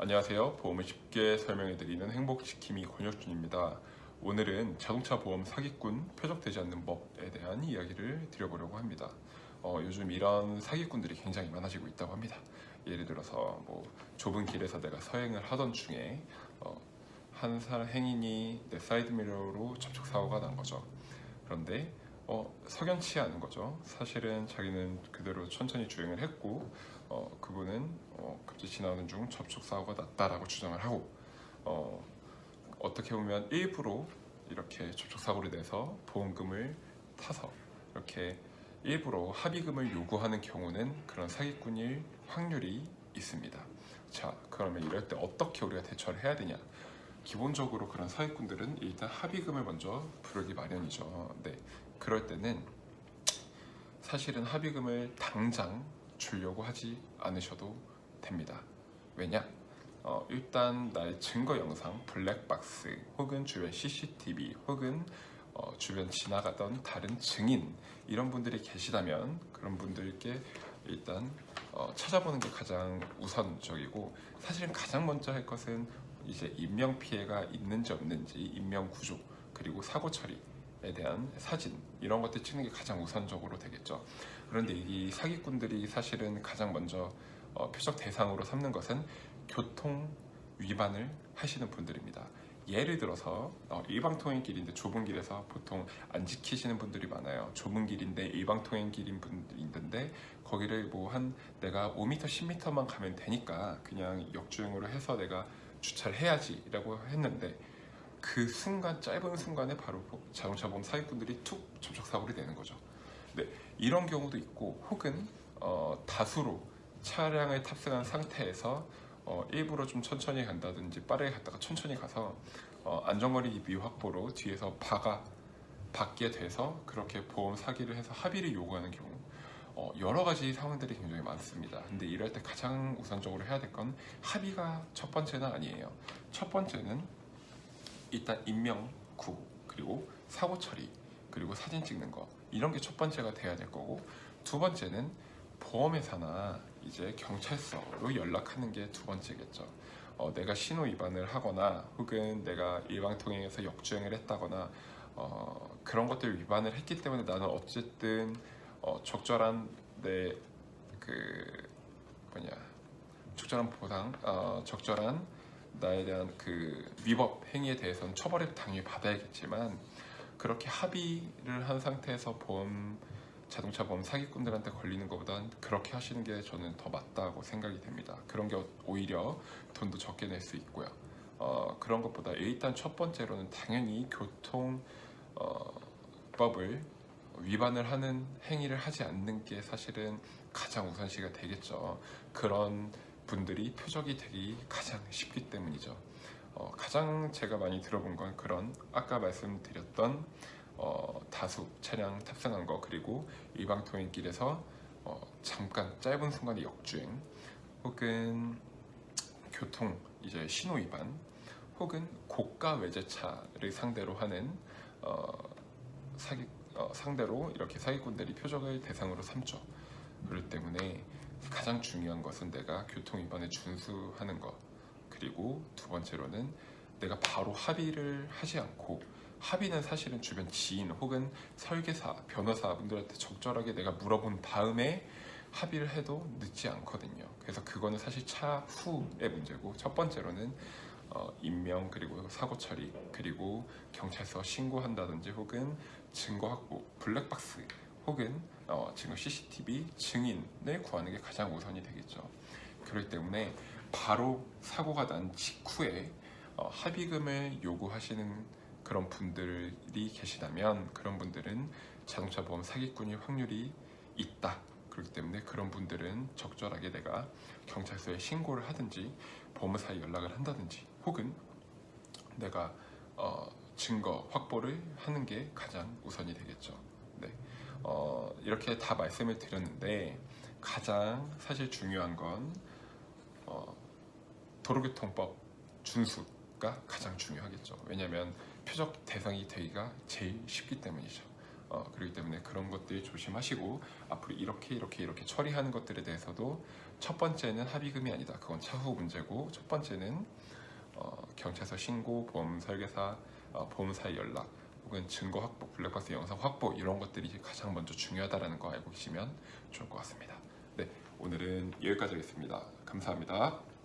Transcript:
안녕하세요. 보험을 쉽게 설명해드리는 행복지킴이 권혁준입니다. 오늘은 자동차 보험 사기꾼 표적되지 않는 법에 대한 이야기를 드려보려고 합니다. 어, 요즘 이런 사기꾼들이 굉장히 많아지고 있다고 합니다. 예를 들어서 뭐 좁은 길에서 내가 서행을 하던 중에 어, 한 사람 행인이 내 사이드 미러로 접촉 사고가 난 거죠. 그런데 어, 석연치 않은 거죠. 사실은 자기는 그대로 천천히 주행을 했고 어, 그분은 어, 갑자기 지나가는 중 접촉 사고가 났다라고 주장을 하고 어, 어떻게 보면 일부러 이렇게 접촉 사고를 내서 보험금을 타서 이렇게 일부러 합의금을 요구하는 경우는 그런 사기꾼일 확률이 있습니다. 자, 그러면 이럴 때 어떻게 우리가 대처를 해야 되냐? 기본적으로 그런 사기꾼들은 일단 합의금을 먼저 부르기 마련이죠. 네, 그럴 때는 사실은 합의금을 당장 주려고 하지 않으셔도 됩니다. 왜냐? 어, 일단 나의 증거 영상, 블랙박스 혹은 주변 CCTV 혹은 어, 주변 지나가던 다른 증인 이런 분들이 계시다면 그런 분들께 일단 어, 찾아보는 게 가장 우선적이고 사실은 가장 먼저 할 것은 이제 인명 피해가 있는지 없는지 인명 구조 그리고 사고 처리에 대한 사진 이런 것들 찍는 게 가장 우선적으로 되겠죠. 그런데 이 사기꾼들이 사실은 가장 먼저 어, 표적 대상으로 삼는 것은 교통 위반을 하시는 분들입니다. 예를 들어서 어, 일방통행 길인데 좁은 길에서 보통 안 지키시는 분들이 많아요. 좁은 길인데 일방통행 길인 분들이 있는데 거기를 뭐 한 내가 5m, 10m만 가면 되니까 그냥 역주행으로 해서 내가 주차를 해야지라고 했는데 그 순간 짧은 순간에 바로 자동차 보험 사기꾼들이 툭 접촉 사고를 내는 거죠. 네, 이런 경우도 있고 혹은 어, 다수로 차량을 탑승한 상태에서 어, 일부러 좀 천천히 간다든지 빠르게 갔다가 천천히 가서 어, 안전거리 미확보로 뒤에서 박아 받게 돼서 그렇게 보험 사기를 해서 합의를 요구하는 경우 어, 여러 가지 상황들이 굉장히 많습니다. 근데 이럴 때 가장 우선적으로 해야 될 건 합의가 첫 번째는 아니에요. 첫 번째는 일단 인명 구 그리고 사고 처리 그리고 사진 찍는 거 이런 게 첫 번째가 돼야 될 거고 두 번째는 보험회사나 이제 경찰서로 연락하는 게 두 번째겠죠. 어, 내가 신호 위반을 하거나 혹은 내가 일방통행에서 역주행을 했다거나 어, 그런 것들 위반을 했기 때문에 나는 어쨌든 어, 적절한 내 그 뭐냐 적절한 보상, 어, 적절한 나에 대한 그 위법 행위에 대해서는 처벌을 당연히 받아야겠지만 그렇게 합의를 한 상태에서 보험 자동차 보험 사기꾼들한테 걸리는 것보단 그렇게 하시는 게 저는 더 맞다고 생각이 됩니다. 그런 게 오히려 돈도 적게 낼 수 있고요. 어, 그런 것보다 일단 첫 번째로는 당연히 교통 어, 법을 위반을 하는 행위를 하지 않는 게 사실은 가장 우선시가 되겠죠. 그런 분들이 표적이 되기 가장 쉽기 때문이죠. 어, 가장 제가 많이 들어본 건 그런 아까 말씀드렸던 어, 다수 차량 탑승한 거 그리고 일방통행 길에서 어, 잠깐 짧은 순간의 역주행 혹은 교통 이제 신호 위반 혹은 고가 외제차를 상대로 하는 어, 사기 어, 상대로 이렇게 사기꾼들이 표적을 대상으로 삼죠. 그렇기 때문에 가장 중요한 것은 내가 교통 위반에 준수하는 것 그리고 두 번째로는 내가 바로 합의를 하지 않고 합의는 사실은 주변 지인 혹은 설계사, 변호사 분들한테 적절하게 내가 물어본 다음에 합의를 해도 늦지 않거든요. 그래서 그거는 사실 차후의 문제고 첫 번째로는 어, 인명 그리고 사고 처리 그리고 경찰서 신고한다든지 혹은 증거 확보 블랙박스 혹은 어, 증거 CCTV 증인을 구하는 게 가장 우선이 되겠죠. 그렇기 때문에 바로 사고가 난 직후에 어, 합의금을 요구하시는 그런 분들이 계시다면 그런 분들은 자동차 보험 사기꾼일 확률이 있다. 그렇기 때문에 그런 분들은 적절하게 내가 경찰서에 신고를 하든지 보험사에 연락을 한다든지 혹은 내가 어, 증거 확보를 하는 게 가장 우선이 되겠죠. 네. 어, 이렇게 다 말씀을 드렸는데 가장 사실 중요한 건 어, 도로교통법 준수가 가장 중요하겠죠. 왜냐하면 표적 대상이 되기가 제일 쉽기 때문이죠. 어, 그렇기 때문에 그런 것들 조심하시고 앞으로 이렇게 이렇게 이렇게 처리하는 것들에 대해서도 첫 번째는 합의금이 아니다. 그건 차후 문제고 첫 번째는 어, 경찰서 신고, 보험 설계사, 어, 보험사의 연락 혹은 증거 확보, 블랙박스 영상 확보 이런 것들이 가장 먼저 중요하다라는 거 알고 계시면 좋을 것 같습니다. 네, 오늘은 여기까지 하겠습니다. 감사합니다.